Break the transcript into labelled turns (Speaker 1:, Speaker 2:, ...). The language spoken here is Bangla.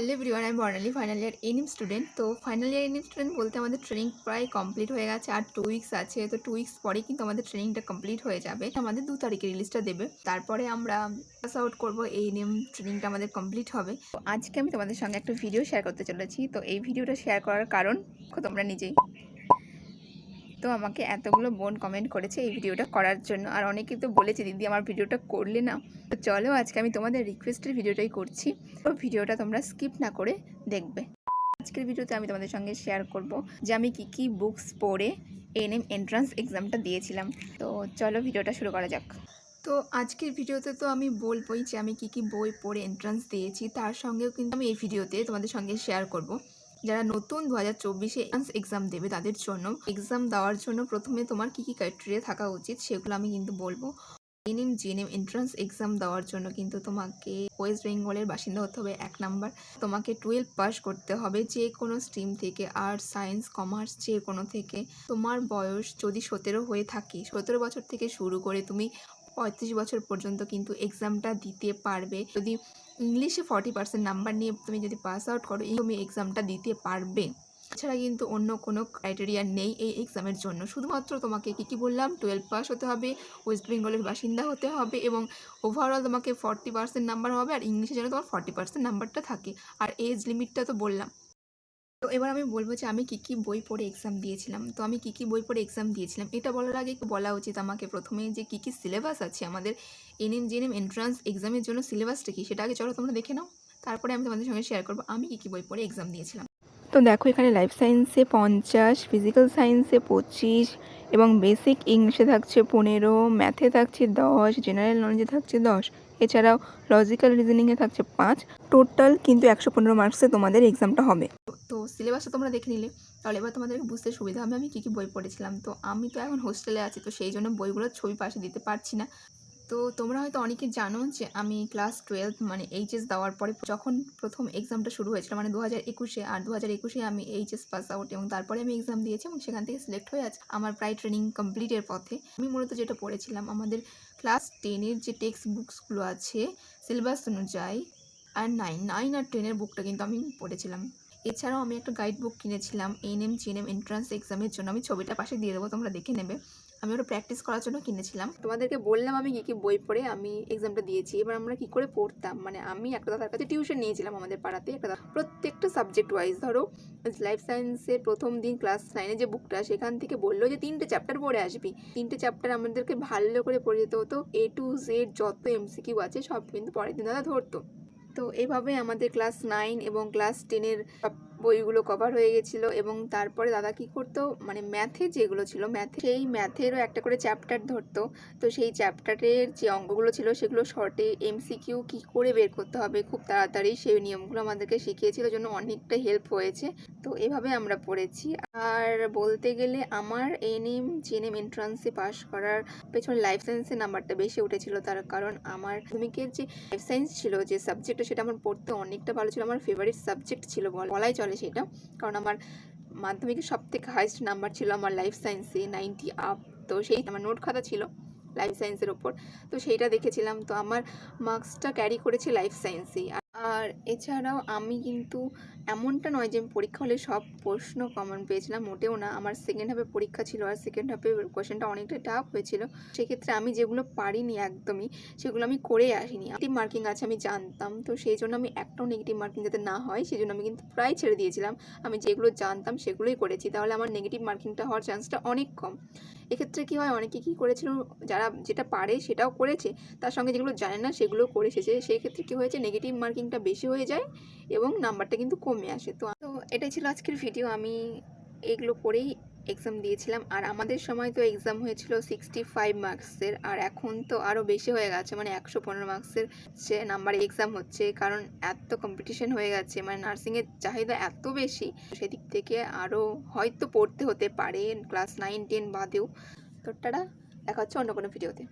Speaker 1: হ্যালো এভরিওয়ান আমি Barnali final year ANM student তো ফাইনাল ইয়ার এনিম স্টুডেন্ট বলতে আমাদের ট্রেনিং প্রায় কমপ্লিট হয়ে গেছে, আর টু উইক্স আছে। তো টু উইক্স পরে কিন্তু আমাদের ট্রেনিংটা কমপ্লিট হয়ে যাবে। আমাদের দু তারিখে রিলিজটা দেবে। তারপরে আমরা পাস আউট করব, এই এনিম ট্রেনিংটা আমাদের কমপ্লিট হবে। তো আজকে আমি তোমাদের সঙ্গে একটা ভিডিও শেয়ার করতে চলেছি। তো এই ভিডিওটা শেয়ার করার কারণ তোমরা নিজেই। তো আমাকে এতগুলো বোন কমেন্ট করেছে এই ভিডিওটা করার জন্য। আর অনেকে তো বলেছে, দিদি, আমার ভিডিওটা করলে না। তো চলো আজকে আমি তোমাদের রিকোয়েস্টের ভিডিওটাই করছি। তো ভিডিওটা তোমরা স্কিপ না করে দেখবে। আজকের ভিডিওতে আমি তোমাদের সঙ্গে শেয়ার করব যে আমি কি কি বুকস পড়ে এনএম এন্ট্রান্স এক্সামটা দিয়েছিলাম। তো চলো ভিডিওটা শুরু করা যাক। তো আজকের ভিডিওতে তো আমি বলবোই যে আমি কি কি বই পড়ে এন্ট্রান্স দিয়েছি, তার সঙ্গেও কিন্তু আমি এই ভিডিওতে তোমাদের সঙ্গে শেয়ার করব। যারা নতুন দু হাজার চব্বিশে এক্সাম দেবে তাদের জন্য এক্সাম দেওয়ার জন্য প্রথমে তোমার কি কি ক্রাইটেরিয়া থাকা উচিত সেগুলো আমি কিন্তু বলব। এনএম জিএনএম এন্ট্রান্স এক্সাম দেওয়ার জন্য কিন্তু তোমাকে ওয়েস্ট বেঙ্গলের বাসিন্দা হতে হবে এক নাম্বার। তোমাকে টুয়েলভ পাস করতে হবে যে কোনো স্ট্রিম থেকে আর্টস সায়েন্স কমার্স যে কোনো থেকে। তোমার বয়স যদি সতেরো হয়ে থাকে, সতেরো বছর থেকে শুরু করে তুমি পঁয়ত্রিশ বছর পর্যন্ত কিন্তু এক্সামটা দিতে পারবে। যদি ইংলিশে ফর্টি পার্সেন্ট নাম্বার নিয়ে তুমি যদি পাস আউট করো তুমি এক্সামটা দিতে পারবে। এছাড়া কিন্তু অন্য কোনো ক্রাইটেরিয়া নেই এই এক্সামের জন্য। শুধুমাত্র তোমাকে কী কী বললাম? টুয়েলভ পাস হতে হবে ওয়েস্ট বেঙ্গলের বাসিন্দা হতে হবে এবং ওভারঅল তোমাকে ফর্টি পার্সেন্ট নাম্বার হবে আর ইংলিশে যেন তোমার ফর্টি পার্সেন্ট নাম্বারটা থাকে। আর এজ লিমিটটা তো বললাম। তো এবার আমি বলব যে আমি কী কী বই পড়ে এক্সাম দিয়েছিলাম। তো আমি কী কী বই পড়ে এক্সাম দিয়েছিলাম, এটা বলার আগে একটু বলা উচিত আমাকে। প্রথমে যে কী কী সিলেবাস আছে, আমাদের এন এনএম জেএনএম এন্ট্রান্স এক্সামের জন্য সিলেবাসটা কী, সেটা আগে চলো তোমরা দেখে নাও। তারপরে আমি তোমাদের সঙ্গে শেয়ার করব আমি কী কী বই পড়ে এক্সাম দিয়েছিলাম। তো দেখো এখানে লাইফ সায়েন্সে পঞ্চাশ ফিজিক্যাল সায়েন্সে পঁচিশ, এবং বেসিক ইংলিশে থাকছে পনেরো ম্যাথে থাকছে দশ জেনারেল নলেজে থাকছে দশ। এছাড়াও লজিক্যাল রিজনিংয়ে থাকছে পাঁচ টোটাল কিন্তু একশো পনেরো মার্কসে তোমাদের এক্সামটা হবে। তো সিলেবাসটা তোমরা দেখে নিলে, তাহলে এবার তোমাদের বুঝতে সুবিধা হবে আমি কী কী বই পড়েছিলাম। তো আমি তো এখন হোস্টেলে আছি, তো সেই জন্য বইগুলোর ছবি পাশে দিতে পারছি না। তো তোমরা হয়তো অনেকে জানো যে আমি ক্লাস টুয়েলভ মানে এইচএস দেওয়ার পরে যখন প্রথম এক্সামটা শুরু হয়েছিল মানে দু হাজার একুশে, আর দু হাজার একুশে আমি এইচএস পাস আউট এবং তারপরে আমি এক্সাম দিয়েছি এবং সেখান থেকে সিলেক্ট হয়ে আছে আমার প্রায় ট্রেনিং কমপ্লিটের পথে। আমি মূলত যেটা পড়েছিলাম, আমাদের ক্লাস টেনের যে টেক্সট বুকসগুলো আছে সিলেবাস অনুযায়ী, আর নাইন নাইন আর টেনের বুকটা কিন্তু আমি পড়েছিলাম। এছাড়াও আমি একটা গাইড বুক কিনেছিলাম N M NM GNM entrance এক্সামের জন্য। আমি ছবিটা পাশে দিয়ে দেবো, তোমরা দেখে নেবে। আমি ওটা প্র্যাকটিস করার জন্য কিনেছিলাম। তোমাদেরকে বললাম আমি কী কী বই পড়ে আমি এক্সামটা দিয়েছি। এবার আমরা কী করে পড়তাম? মানে আমি একটা দাদার কাছে টিউশন নিয়েছিলাম আমাদের পাড়াতে। একটা দাদা প্রত্যেকটা সাবজেক্ট ওয়াইজ ধরো লাইফ সায়েন্সের প্রথম দিন ক্লাস নাইনে যে বুকটা সেখান থেকে বলল যে তিনটে চ্যাপ্টার পড়ে আসবি। তিনটে চ্যাপ্টার আমাদেরকে ভালো করে পড়ে যেতে হতো। এ টু জেড যত এমসিকিউ আছে, সব কিন্তু পরের দিন দাদা ধরতো। তো এভাবে আমাদের ক্লাস নাইন এবং ক্লাস টেনের বইগুলো কভার হয়ে গেছিল এবং তারপরে দাদা কী করতো মানে ম্যাথে যেগুলো ছিল ম্যাথে সেই ম্যাথেরও একটা করে চ্যাপ্টার ধরতো। তো সেই চ্যাপ্টারের যে অঙ্কগুলো ছিল সেগুলো শর্টে এমসিকিউ কী করে বের করতে হবে, খুব তাড়াতাড়ি সেই নিয়মগুলো আমাদেরকে শিখিয়েছিল জন্য অনেকটা হেল্প হয়েছে। তো এভাবে আমরা পড়েছি। আর বলতে গেলে আমার এনএম জেএনএম এন্ট্রান্সে পাস করার পেছনে লাইফ সায়েন্সের নাম্বারটা বেশি উঠেছিল তার কারণ আমার মাধ্যমিকের যে লাইফ সায়েন্স ছিল, যে সাবজেক্টটা সেটা আমার পড়তে অনেকটা ভালো ছিল, আমার ফেভারিট সাবজেক্ট ছিল বলাই চলে সেটা কারণ আমার মাধ্যমিকে সব থেকে হাইস্ট নাম্বার ছিল আমার লাইফ সায়েন্সে নাইনটি আপ তো সেই আমার নোট খাতা ছিল লাইফ সায়েন্সের ওপর। তো সেইটা দেখেছিলাম। তো আমার মার্কসটা ক্যারি করেছে লাইফ সায়েন্সেই আর এছাড়াও আমি কিন্তু এমনটা নয় যে আমি পরীক্ষা হলে সব প্রশ্ন কমন পেয়েছিলাম, মোটেও না। আমার সেকেন্ড হাফে পরীক্ষা ছিল আর সেকেন্ড হাফে কোয়েশ্চেনটা অনেকটা টাফ হয়েছিল। সেক্ষেত্রে আমি যেগুলো পারিনি একদমই, সেগুলো আমি করে আসিনি। নেগেটিভ মার্কিং আছে আমি জানতাম, তো সেই জন্য আমি একটাও নেগেটিভ মার্কিং যাতে না হয়, সেই জন্য আমি কিন্তু প্রায় ছেড়ে দিয়েছিলাম। আমি যেগুলো জানতাম সেগুলোই করেছি, তাহলে আমার নেগেটিভ মার্কিংটা হওয়ার চান্সটা অনেক কম। এক্ষেত্রে কী হয়, অনেকে কী করেছিল, যারা যেটা পারে সেটাও করেছে, তার সঙ্গে যেগুলো জানে না সেগুলো করে এসেছে। সেই ক্ষেত্রে কী হয়েছে নেগেটিভ মার্কিংটা বেশি হয়ে যায় এবং নাম্বারটা কিন্তু কমে আসে। তো তো এটাই ছিল আজকের ভিডিও আমি এগুলো করেই এক্সাম দিয়েছিলাম। আর আমাদের সময় তো এক্সাম হয়েছিল সিক্সটি ফাইভ মার্কসের আর এখন তো আরও বেশি হয়ে গেছে। মানে একশো পনেরো মার্কসের সে নাম্বারে এক্সাম হচ্ছে। কারণ এত কম্পিটিশন হয়ে গেছে। মানে নার্সিংয়ের চাহিদা এত বেশি। সেদিক থেকে আরও হয়তো পড়তে হতে পারে ক্লাস নাইন টেন বাদেও। তো টাটা। দেখা হচ্ছে অন্য কোনো ভিডিওতে